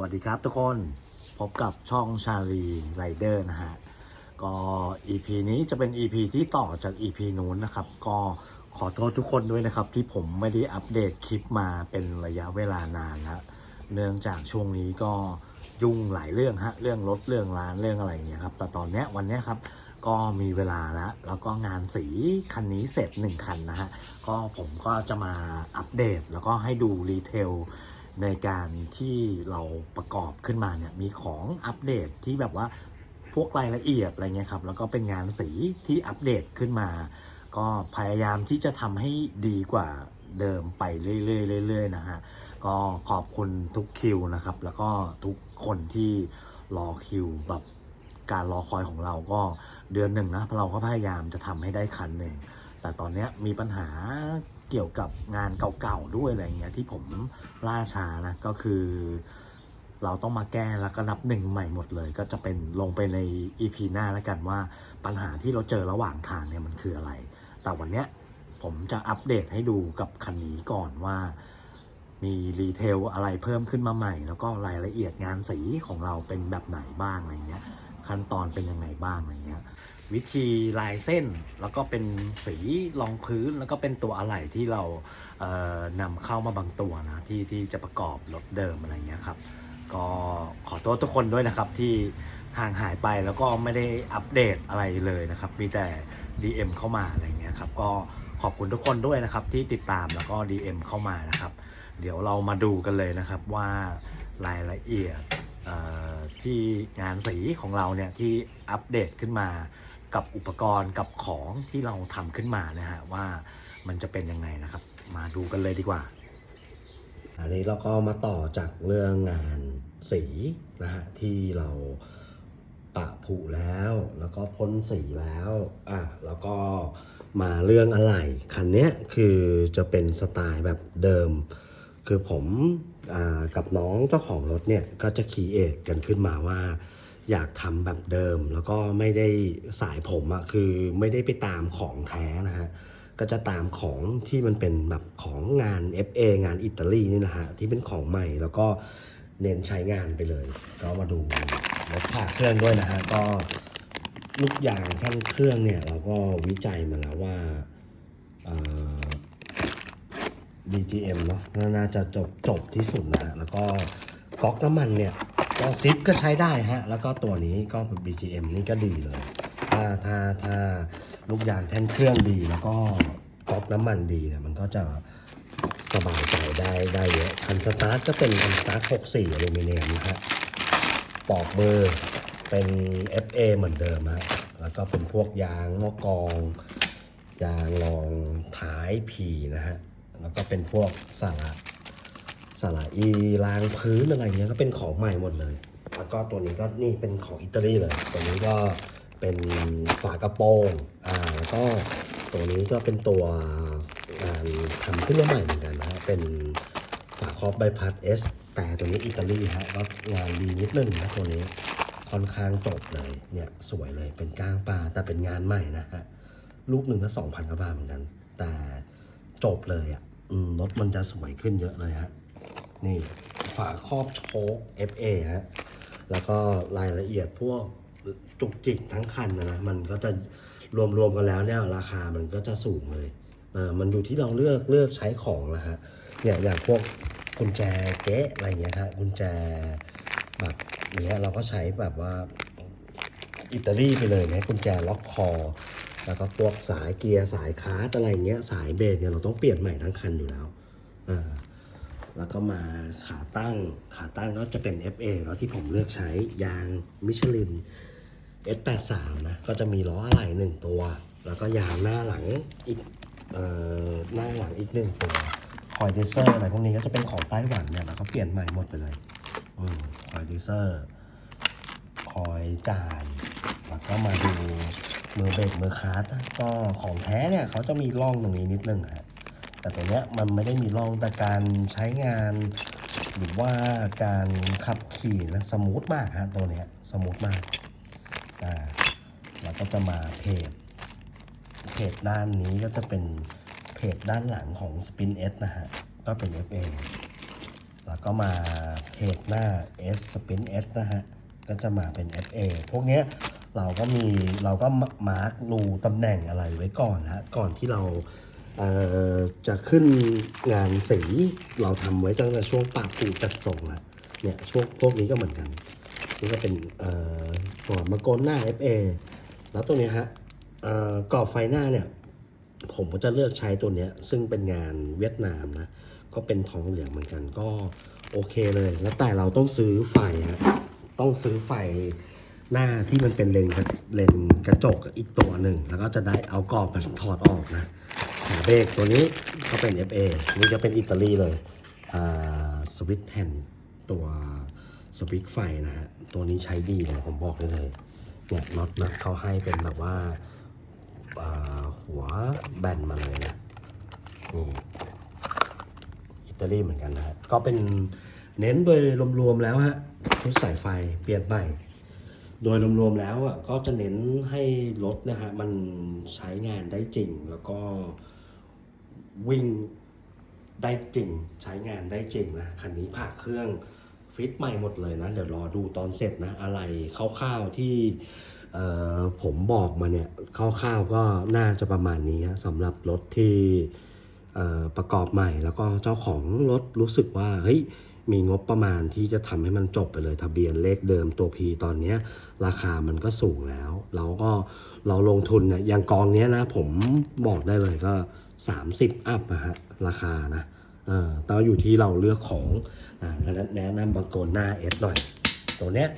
วัสดีครับทุกคนพบกับช่องชาลีไรเดอร์นะฮะ ก็ EP นี้จะเป็น EP ที่ต่อจาก EP นู้นนะครับ ก็ขอโทษทุกคนด้วยนะครับ ที่ผมไม่ได้อัปเดตคลิปมาเป็นระยะเวลานานแล้วเนื่องจากช่วงนี้ก็ยุ่งหลายเรื่องฮะเรื่องรถเรื่องร้านเรื่องอะไรอย่างเงี้ยครับแต่ตอนเนี้ยวันเนี้ยครับก็มีเวลาแล้วแล้วก็งานสีคันนี้เสร็จ 1 คันนะฮะก็ผมก็จะมาอัปเดตแล้วก็ให้ดูรีเทล ในการที่เราประกอบขึ้นมาเนี่ยมีของอัปเดตที่แบบว่าพวกรายละเอียดอะไรเงี้ยครับแล้วก็เป็นงานสีที่อัปเดตขึ้นมา ก็พยายามที่จะทำให้ดีกว่าเดิมไปเรื่อยๆเรื่อยๆนะฮะก็ขอบคุณทุกคิวนะครับ แล้วก็ทุกคนที่รอคิวแบบการรอคอยของเราก็เดือนหนึ่งนะเราก็พยายามจะทำให้ได้คันหนึ่งแต่ตอนนี้มีปัญหา เกี่ยวกับงานเก่าๆด้วยอะไรเงี้ยที่ผมล่าช้านะก็คือ เราต้องมาแก้แล้วก็นับหนึ่งใหม่หมดเลย ก็จะเป็นลงไปใน EP หน้าแล้วกันว่าปัญหาที่เราเจอระหว่างทางเนี่ยมันคืออะไร แต่วันเนี้ยผมจะอัปเดตให้ดูกับคันนี้ก่อนว่ามีรีเทลอะไรเพิ่มขึ้นมาใหม่ แล้วก็รายละเอียดงานสีของเราเป็นแบบไหนบ้างอะไรเงี้ย ขั้นตอนเป็นยังไงบ้างอะไรเงี้ยวิธีลายเส้นแล้วก็เป็นสีรองพื้นแล้วก็เป็นตัวอะไหล่ที่เราเอ่อนำเข้ามาบางตัวนะที่ที่จะประกอบรถเดิมอะไรเงี้ยครับก็ขอโทษทุกคนด้วยนะครับที่ห่างหายไปแล้วก็ไม่ได้อัปเดตอะไรเลยนะครับ มีแต่ DM เข้ามาอะไรเงี้ยครับก็ขอบคุณทุกคนด้วยนะครับที่ติดตามแล้วก็ DM เข้ามานะครับ เดี๋ยวเรามาดูกันเลยนะครับว่า รายละเอียด ที่งานสีของเราเนี่ยที่อัปเดตขึ้นมากับอุปกรณ์กับของที่เราทำขึ้นมานะฮะว่ามันจะเป็นยังไงนะครับ มาดูกันเลยดีกว่า อันนี้เราก็มาต่อจากเรื่องงานสีนะฮะที่เราปะผุแล้วแล้วก็พ่นสีแล้วอะแล้วก็มาเรื่องอะไหล่คันเนี้ยคือจะเป็นสไตล์แบบเดิม คือผมอกับน้องเจ้าของรถเนี่ยก็จะคีเอทกันขึ้นมาว่า อยากทำแบบเดิม แล้วก็ไม่ได้สายผมอะคือไม่ได้ไปตามของแท้นะฮะก็จะตามของที่มันเป็นแบบของงาน FA งานอิตาลีนี่นะฮะที่เป็นของใหม่แล้วก็เน้นใช้งานไปเลย ก็มาดูรถผ่าเครื่องด้วยนะฮะก็ลูกยางทั้งเครื่องเนี่ยเราก็วิจัยมาแล้วว่า DGM เนาะน่าจะจบจบที่สุดนะฮะแล้วก็ก๊อกน้ำมันเนี่ยก็ซิปก็ใช้ได้ฮะ แล้วก็ตัวนี้ก็ BGM นี่ก็ดีเลย ถ้าถ้าถ้าลูกยางแท่นเครื่องดีแล้วก็ก๊อกน้ำมันดีเนี่ยมันก็จะสบายใจได้ได้เยอะคันสตาร์ทก็เป็นคันสตาร์ท64อลูมิเนียมนะฮะปอกเบอร์เป็น FA เหมือนเดิมฮะแล้วก็เป็นพวกยางหม้อกอง ยางรองท้ายผีนะฮะ แล้วก็เป็นพวกสาระสาระอีรางพื้นอะไรเงี้ยก็เป็นของใหม่หมดเลย แล้วก็ตัวนี้ก็นี่เป็นของอิตาลีเลย ตัวนี้ก็เป็นฝากระโปรงอ่าแล้วก็ตัวนี้ก็เป็นตัวงานทำขึ้นมาใหม่เหมือนกันนะเป็นฝาครอบใบพัด S แต่ตัวนี้อิตาลีฮะก็งานดีนิดนึงนะตัวนี้ค่อนข้างจบเลยเนี่ยสวยเลยเป็นก้างปลาแต่เป็นงานใหม่นะฮะลูกหนึ่งก็สองพันกว่าบาทเหมือนกัน แต่จบเลยอะ รถมันจะสวยขึ้นเยอะเลยฮะ นี่ฝาครอบโชค FA ฮะ แล้วก็รายละเอียดพวกจุกจิกทั้งคันนะนะมันก็จะรวมๆกันแล้วเนี่ยราคามันก็จะสูงเลยเออมันอยู่ที่เราเลือกเลือกใช้ของละฮะเนี่ยอย่างพวกกุญแจเก๊ะอะไรเงี้ยฮะกุญแจแบบเนี้ยเราก็ใช้แบบว่าอิตาลีไปเลยนะกุญแจล็อกคอ แล้วก็พวกสายเกียร์สายคาร์ตอะไรเงี้ยสายเบรกเนี่ยเราต้องเปลี่ยนใหม่ทั้งคันอยู่แล้วอ่าแล้วก็มาขาตั้งขาตั้งก็จะเป็น FA แล้วที่ผมเลือกใช้ยางมิชลิน S83 นะก็จะมีล้ออะไหล่หนึ่งตัว แล้วก็ยางหน้าหลังอีกเอ่อหน้าหลังอีกหนึ่งตัวคอยเดเซอร์อะไรพวกนี้ก็จะเป็นของไต้หวันเนี่ยเราก็เปลี่ยนใหม่หมดไปเลยอคอยเดเซอร์คอยจ่ายแล้วก็มาดู มือเบรกมือคาร์ดก็ของแท้เนี่ยเขาจะมีร่องตรงนี้นิดนึงฮะแต่ตัวเนี้ยมันไม่ได้มีร่องแต่การใช้งาน หรือว่าการขับขี่นะสมูทมากฮะตัวเนี้ยสมูทมากอ่าแล้วก็จะมาเพจเพจด้านนี้ก็จะเป็นเพจด้านหลังของ Spin S นะฮะก็เป็น FA แล้วก็ก็มาเพจหน้า S Spin S นะฮะก็จะมาเป็น FA พวกเนี้ย เราก็มีเราก็มาร์กรูตำแหน่งอะไรไว้ก่อนฮะก่อนที่เราเจะขึ้นงานสีเราทำไว้ตั้งแต่ช่วงปากปูจัดส่งละเนี่ยช่วงพวกนี้ก็เหมือนกันนี่ก็เป็นเอ่อตัวมาโกนหน้า FA แล้วตัวนี้ฮะก่อกรอบไฟหน้าเนี่ยผมก็จะเลือกใช้ตัวเนี้ยซึ่งเป็นงานเวียดนามนะก็เป็นทองเหลืองเหมือนกันก็โอเคเลย แล้วแต่เราต้องซื้อไฟฮะต้องซื้อไฟ หน้าที่มันเป็นเลนส์กระเลนกระจกอีกตัวหนึ่ง แล้วก็จะได้เอากรอบมันถอดออกนะขาเบรกตัวนี้ก็เป็น FA นี่จะเป็นอิตาลีเลยสวิตแฮนตัวสวิตไฟนะฮะ ตัวนี้ใช้ดีเลยผมบอกได้เลยเนี่ยน็อตนะเขาให้เป็นแบบว่าอ่าหัวแบนมาเลยนะนี่อิตาลีเหมือนกันนะฮะก็เป็นเน้นโดยรวมๆแล้วฮะชุดสายไฟเปลี่ยนใหม่ โดยรวมๆแล้วอะก็จะเน้นให้รถนะฮะมันใช้งานได้จริง แล้วก็วิ่งได้จริง ใช้งานได้จริงนะคันนี้ผ่าเครื่องฟิตใหม่หมดเลยนะ เดี๋ยวรอดูตอนเสร็จนะ อะไรคร่าวๆที่ผมบอกมาเนี่ยคร่าวๆก็น่าจะประมาณนี้สำหรับรถที่ประกอบใหม่ แล้วก็เจ้าของรถรู้สึกว่าเฮ้ย มีงบประมาณที่จะทำให้มันจบไปเลยทะเบียนเลขเดิมตัว P ตอนเนี้ราคามันก็สูงแล้วเราก็เราลงทุนเนี่ยอย่างกองเนี้ยนะ ผมบอกได้เลยก็ 30 อัพอะฮะราคานะเออแต่ว่าอยู่ที่เราเลือกของอ่าแล้วแนะนำบางโกนหน้าเอสหน่อย ตัวเนี้ย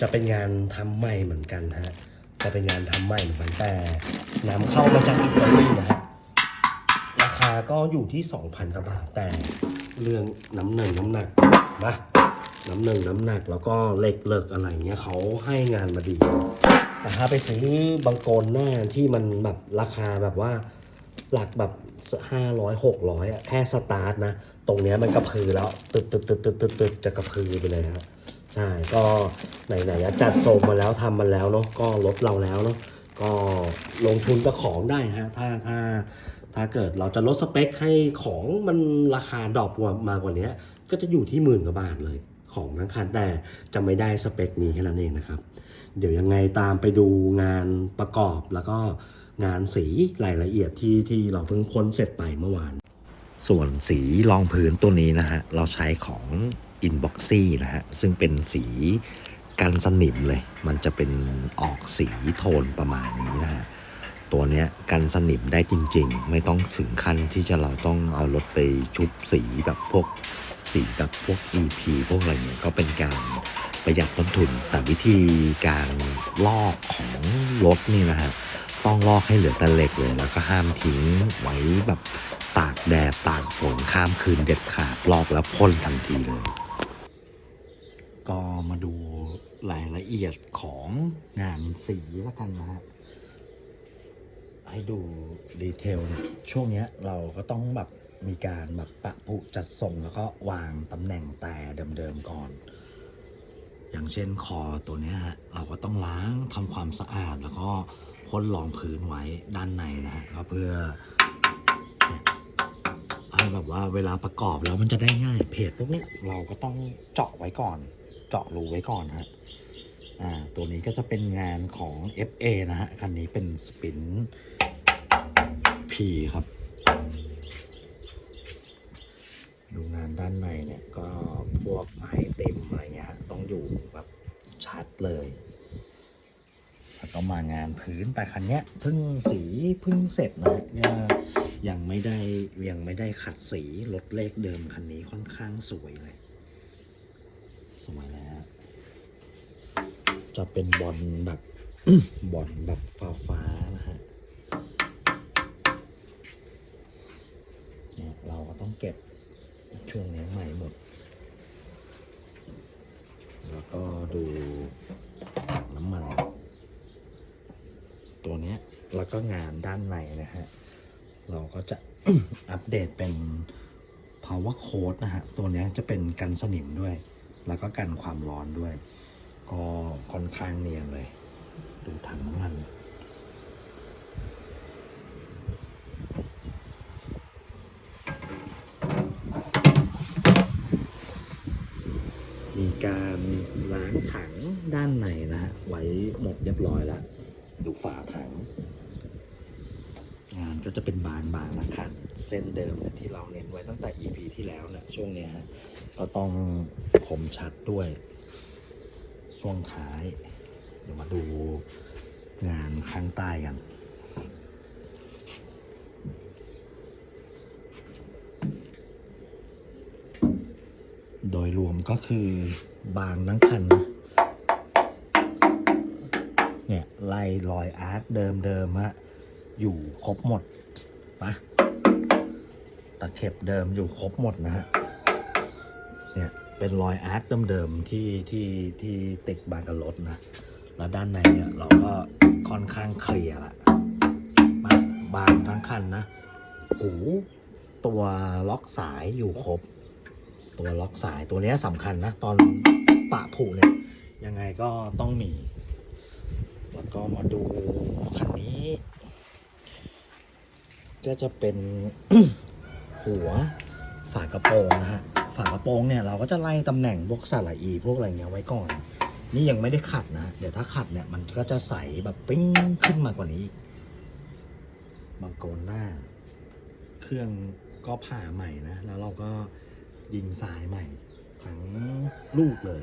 จะเป็นงานทำใหม่เหมือนกันฮะจะเป็นงานทำใหม่เหมือนกันแต่นำเข้ามาจากอิตาลีนะฮะราคาก็อยู่ที่ 2,000กว่าบาทแต่ เรื่องน้ำหนึ่งน้ำหนักนะน้ำหนึ่งน้ำหนักแล้วก็เหล็กเลิกอะไรเงี้ยเขาให้งานมาดี แต่ถ้าไปซื้อบางโกนหน้าที่มันแบบราคาแบบว่าหลักแบบห้าร้อยหกร้อยอะแค่สตาร์ทนะ ตรงเนี้ยมันกระพือแล้วตึดตึดตึดตึดตึดตึดจะกระพือไปเลยครับใช่ก็ไหนๆจะจัดโซมมาแล้วทำมาแล้วเนาะก็ลดเราแล้วเนาะก็ลงทุนกับของได้ฮะถ้าถ้า ถ้าเกิดเราจะลดสเปคให้ของมันราคาดรอปกว่ามากกว่านี้ก็จะอยู่ที่หมื่นกว่าบาทเลยของทั้งคันแต่จะไม่ได้สเปคนี้แค่นั้นเองนะครับ เดี๋ยวยังไงตามไปดูงานประกอบแล้วก็งานสีรายละเอียดที่ที่เราเพิ่งพ้นเสร็จไปเมื่อวาน ส่วนสีรองพื้นตัวนี้นะฮะ เราใช้ของ Inboxy นะฮะ ซึ่งเป็นสีกันสนิมเลย มันจะเป็นออกสีโทนประมาณนี้นะฮะ ตัวเนี้ยกันสนิมได้จริง ๆ ไม่ต้องถึงขั้นที่จะเราต้องเอารถไปชุบสีแบบพวกสีแบบพวก EP พวกอะไรเงี้ยก็เป็นการประหยัดต้นทุน แต่วิธีการลอกของรถนี่นะฮะต้องลอกให้เหลือแต่เหล็กเลย แล้วก็ห้ามทิ้งไว้แบบตากแดดตากฝนข้ามคืนเด็ดขาดลอกแล้วพ่นทันทีเลย ก็มาดูรายละเอียดของงานสีแล้วกันนะฮะ ให้ดูดีเทลเนี่ยช่วงนี้เราก็ต้องแบบมีการแบบปะปุจัดส่งแล้วก็วางตำแหน่งแต่เดิมๆก่อน อย่างเช่นคอตัวนี้ฮะเราก็ต้องล้างทำความสะอาดแล้วก็พ่นรองพื้นไว้ด้านในนะฮะก็เพื่อให้แบบว่าเวลาประกอบแล้วมันจะได้ง่ายเพจพวกนี้เราก็ต้องเจาะไว้ก่อน เจาะรูไว้ก่อนฮะอ่าตัวนี้ก็จะเป็นงานของ FA นะฮะคันนี้เป็นสปิน P ครับ ดูงานด้านในเนี่ยก็พวกไม้เต็มอะไรเงี้ยต้องอยู่แบบชัดเลย แล้วก็มางานพื้นแต่คันเนี้ยเพิ่งสีเพิ่งเสร็จนะยังยังไม่ได้ยังไม่ได้ขัดสีรถเลขเดิมคันนี้ค่อนข้างสวยเลย สวยเลยฮะจะเป็นบอลแบบบอลแบบฟ้าฟ้าๆนะฮะ เนี่ยเราก็ต้องเก็บช่วงนี้ใหม่หมด แล้วก็ดูถังน้ำมัน ตัวนี้แล้วก็งานด้านในนะฮะ เราก็จะอัปเดตเป็น power code นะฮะ ตัวนี้จะเป็นกันสนิมด้วย แล้วก็กันความร้อนด้วย ก็ค่อนข้างเนียนเลย ดูถังน้ำมัน ด้านในนะฮะ ไว้หมดเรียบร้อยแล้วดูฝาถัง งานก็จะเป็นบานบางนะครับเส้นเดิมเนี่ยที่เราเน้นไว้ตั้งแต่ EP ที่แล้วเนี่ยช่วงเนี้ยฮะก็ต้องคมชัดด้วย ช่วงท้าย เดี๋ยวมาดูงานข้างใต้กันโดยรวมก็คือบางทั้งคันนะ ไล่รอยอาร์คเดิมๆฮะอยู่ครบหมดปะตะเข็บเดิมอยู่ครบหมดนะฮะเนี่ยเป็นรอยอาร์คเดิมๆที่ที่ที่ติดบางกับรถนะแล้วด้านในเนี่ยเราก็ค่อนข้างเคลียร์ละมาบางทั้งคันนะหูตัวล็อกสายอยู่ครบ ตัวล็อกสายตัวเนี้ยสำคัญนะ ตอนปะผุเนี่ยยังไงก็ต้องมี ก็มาดูคันนี้ ก็จะเป็นหัวฝากระโปรงนะฮะ ฝากระโปรงเนี่ยเราก็จะไล่ตำแหน่งพวกสระอีพวกอะไรเงี้ยไว้ก่อน นี่ยังไม่ได้ขัดนะ เดี๋ยวถ้าขัดเนี่ยมันก็จะใสแบบปิ้งขึ้นมากว่านี้บางโกนหน้า เครื่องก็ผ่าใหม่นะ แล้วเราก็ยิงสายใหม่ทั้งลูกเลย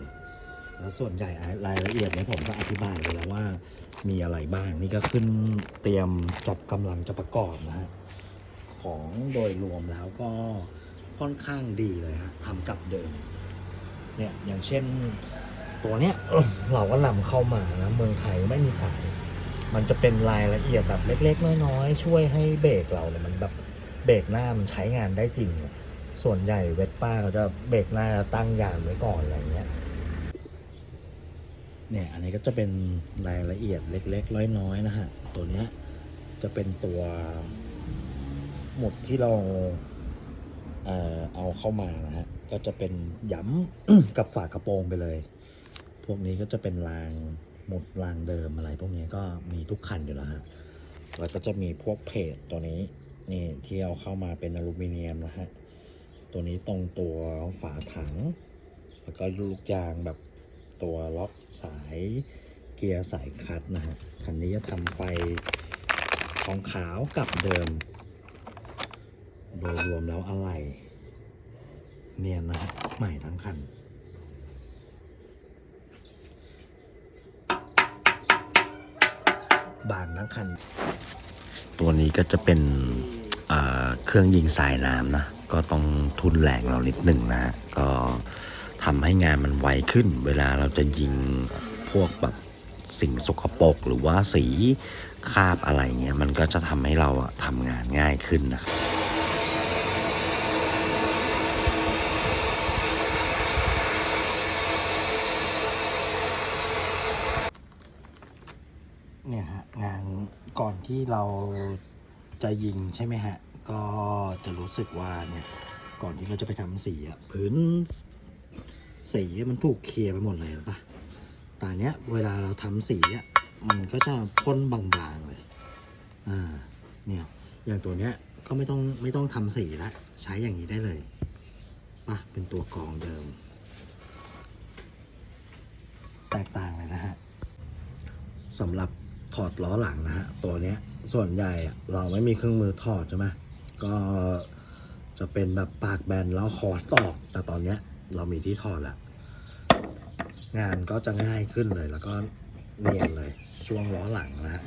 แล้วส่วนใหญ่รายละเอียดเนี่ยผมก็อธิบายไปแล้วว่ามีอะไรบ้างนี่ก็ขึ้นเตรียมจับกำลังจะประกอบนะฮะของโดยรวมแล้วก็ค่อนข้างดีเลยฮะทำกับเดิมเนี่ยอย่างเช่นตัวเนี้ยเราก็นำเข้ามานะเมืองไทยไม่มีขายมันจะเป็นรายละเอียดแบบเล็ก ๆ น้อยๆช่วยให้เบรกเราเนี่ยมันแบบเบรกหน้ามันใช้งานได้จริง ส่วนใหญ่เวสป้าเขาจะเบรกหน้าตั้งยานไว้ก่อนอะไรเงี้ย เนี่ยอันนี้ก็จะเป็นรายละเอียดเล็กๆน้อยๆนะฮะ ตัวนี้จะเป็นตัวหมุดที่เราเอ่อเอาเข้ามานะฮะ ก็จะเป็นย้ำกับฝากระโปรงไปเลย พวกนี้ก็จะเป็นรางหมุดรางเดิมอะไร พวกนี้ก็มีทุกคันอยู่แล้วฮะ แล้วก็จะมีพวกเพจตัวนี้นี่ที่เอาเข้ามาเป็นอลูมิเนียมนะฮะ ตัวนี้ตรงตัวฝาถัง แล้วก็ลูกยางแบบ ตัวล็อกสายเกียร์สายคัดนะฮะคันนี้จะทำไฟทองขาวกับเดิม โดยรวมแล้วอะไรเนียนนะฮะใหม่ทั้งคันบางทั้งคัน ตัวนี้ก็จะเป็นเอ่อเครื่องยิงสายน้ำนะ ก็ต้องทุนแรงเรานิดหนึ่งนะ ก็ ทำให้งานมันไวขึ้น เวลาเราจะยิงพวกแบบสิ่งสกปรกหรือว่าสีคาบอะไรเงี้ยมันก็จะทำให้เราอะทำงานง่ายขึ้นนะครับเนี่ยฮะงานก่อนที่เราจะยิงใช่ไหมฮะ ก็จะรู้สึกว่าเนี่ย ก่อนที่เราจะไปทำสีอะพื้น สีมันถูกเคลียร์ไปหมดเลยหรือปะแตอนเนี้ยเวลาเราทำสีอะมันก็จะพ่นบางๆเลย อ่า เนี่ย อย่างตัวเนี้ยก็ไม่ต้องไม่ต้องทำสีละ ใช้อย่างนี้ได้เลยป่ะเป็นตัวกรองเดิม แตกต่างเลยนะฮะสำหรับถอดล้อหลังนะฮะ ตัวเนี้ยส่วนใหญ่อะเราไม่มีเครื่องมือถอดใช่ไหมก็จะเป็นแบบปากแบนแล้วคอตอกแต่ตอนเนี้ย เรามีที่ถอดแล้วงานก็จะง่ายขึ้นเลย แล้วก็เนียนเลยช่วงล้อหลังนะฮะ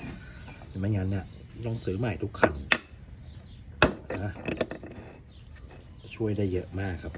ไม่งั้นเนี่ยต้องซื้อใหม่ทุกคันนะช่วยได้เยอะมากครับ